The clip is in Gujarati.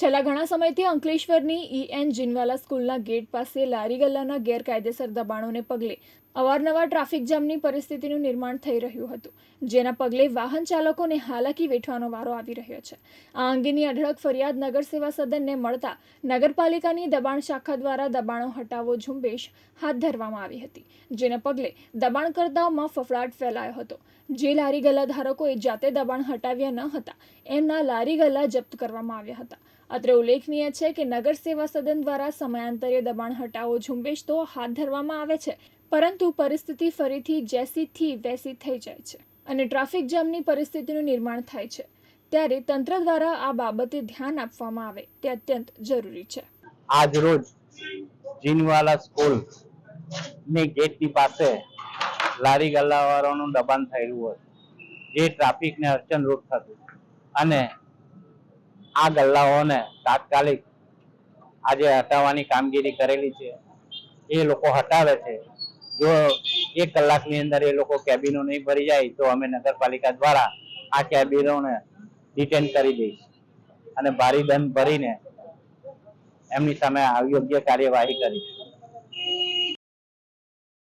છેલ્લા ઘણા સમયથી અંકલેશ્વરની ઈ એન જીનવાલા સ્કૂલના ગેટ પાસે લારી ગલ્લાના ગેરકાયદેસર દબાણોને પગલે અવારનવાર ટ્રાફિક જામની પરિસ્થિતિનું નિર્માણ થઈ રહ્યું હતું, જેના પગલે વાહન ચાલકોને હાલાકી વેઠવાનો વારો આવી રહ્યો છે. આ અંગેની અઢળક ફરિયાદ નગર સેવા સદનને મળતા નગરપાલિકાની દબાણ શાખા દ્વારા દબાણો હટાવો ઝુંબેશ હાથ ધરવામાં આવી હતી, જેના પગલે દબાણકર્તાઓમાં ફફડાટ ફેલાયો હતો. જે લારી ગલ્લા ધારકોએ જાતે દબાણ હટાવ્યા ન હતા, એમના લારી ગલ્લા જપ્ત કરવામાં આવ્યા હતા. અત્રે ઉલ્લેખનીય છે કે નગર સદન દ્વારા સમયાંતરે દબાણ હટાવો ઝુંબેશ તો હાથ ધરવામાં આવે છે, પરંતુ પરિસ્થિતિ ફરીથી જેસીથી વેસી થઈ જાય છે અને ટ્રાફિક જામની પરિસ્થિતિનું નિર્માણ થાય છે. ત્યારે તંત્ર દ્વારા આ બાબતે ધ્યાન આપવામાં આવે તે અત્યંત જરૂરી છે. આજ રોજ જીનવાલા સ્કૂલની ગેટની પાસે લારી ગલ્લાવાળાનું દબાણ થયેલું હતું જે ટ્રાફિકને અડચણરૂપ થતું. અને આ ગલ્લાઓને તાત્કાલિક આજે હટાવવાની કામગીરી કરેલી છે. એ લોકો હટાવે છે. જો એક કલાકની અંદર એ લોકો કેબિનો નહીં ભરી જાય, તો અમે નગરપાલિકા દ્વારા આ કેબિનોને ડિટેન કરી દઈશ અને ભારી દંડ ભરીને એમની સામે યોગ્ય કાર્યવાહી કરીશ.